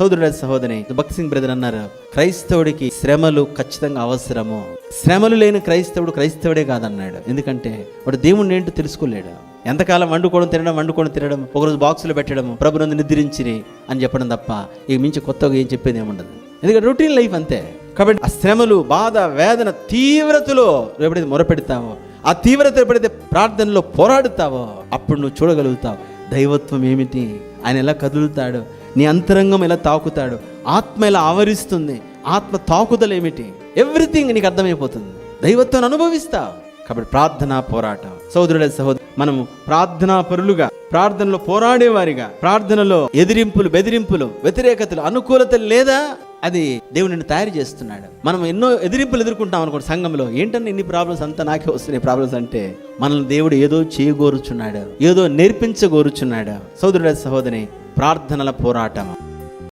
సోదరుడ సహోదరి భక్త్ సింగ్ బ్రదర్ అన్నారు క్రైస్తవుడికి శ్రమలు ఖచ్చితంగా అవసరము. శ్రమలు లేని క్రైస్తవుడు క్రైస్తవుడే కాదన్నాడు. ఎందుకంటే వాడు దేవుణ్ణి ఏంటో తెలుసుకోలేడు. ఎంతకాలం వండుకోవడం తినడం వండుకోవడం తినడం ఒకరోజు బాక్సులు పెట్టడం ప్రభునందు నిద్రించిరి అని చెప్పడం తప్ప ఇక మించి కొత్తగా ఏం చెప్పేది ఏముండదు ఎందుకంటే రొటీన్ లైఫ్ అంతే. కాబట్టి ఆ శ్రమలు బాధ వేదన తీవ్రతలో ఎప్పుడైతే మొరపెడతావో ఆ తీవ్రత ఎప్పుడైతే ప్రార్థనలో పోరాడుతావో అప్పుడు నువ్వు చూడగలుగుతావు దైవత్వం ఏమిటి? ఆయన ఎలా కదులుతాడు? నీ అంతరంగం ఎలా తాకుతాడు ఆత్మ ఎలా ఆవరిస్తుంది ఆత్మ తాకుదల ఏమిటి ఎవ్రీథింగ్ నీకు అర్థమైపోతుంది. దైవత్వాన్ని అనుభవిస్తావు. కాబట్టి ప్రార్థన పోరాటం. సోదరుడే సహోదరు మనము ప్రార్థనా పరులుగా ప్రార్థనలో పోరాడేవారిగా ప్రార్థనలో ఎదిరింపులు బెదిరింపులు వ్యతిరేకతలు అనుకూలతలు లేదా అది దేవుడు నిన్ను తయారు చేస్తున్నాడు. మనం ఎన్నో ఎదిరింపులు ఎదుర్కొంటాం అనుకోండి సంఘంలో. ఏంటంటే ఇన్ని ప్రాబ్లమ్స్ అంతా నాకే వస్తున్నాయి ప్రాబ్లమ్స్ అంటే మనల్ని దేవుడు ఏదో చేయగోరుచున్నాడు ఏదో నేర్పించగోరుచున్నాడు. సోదరుడే సహోదరి ప్రార్థనల పోరాటం.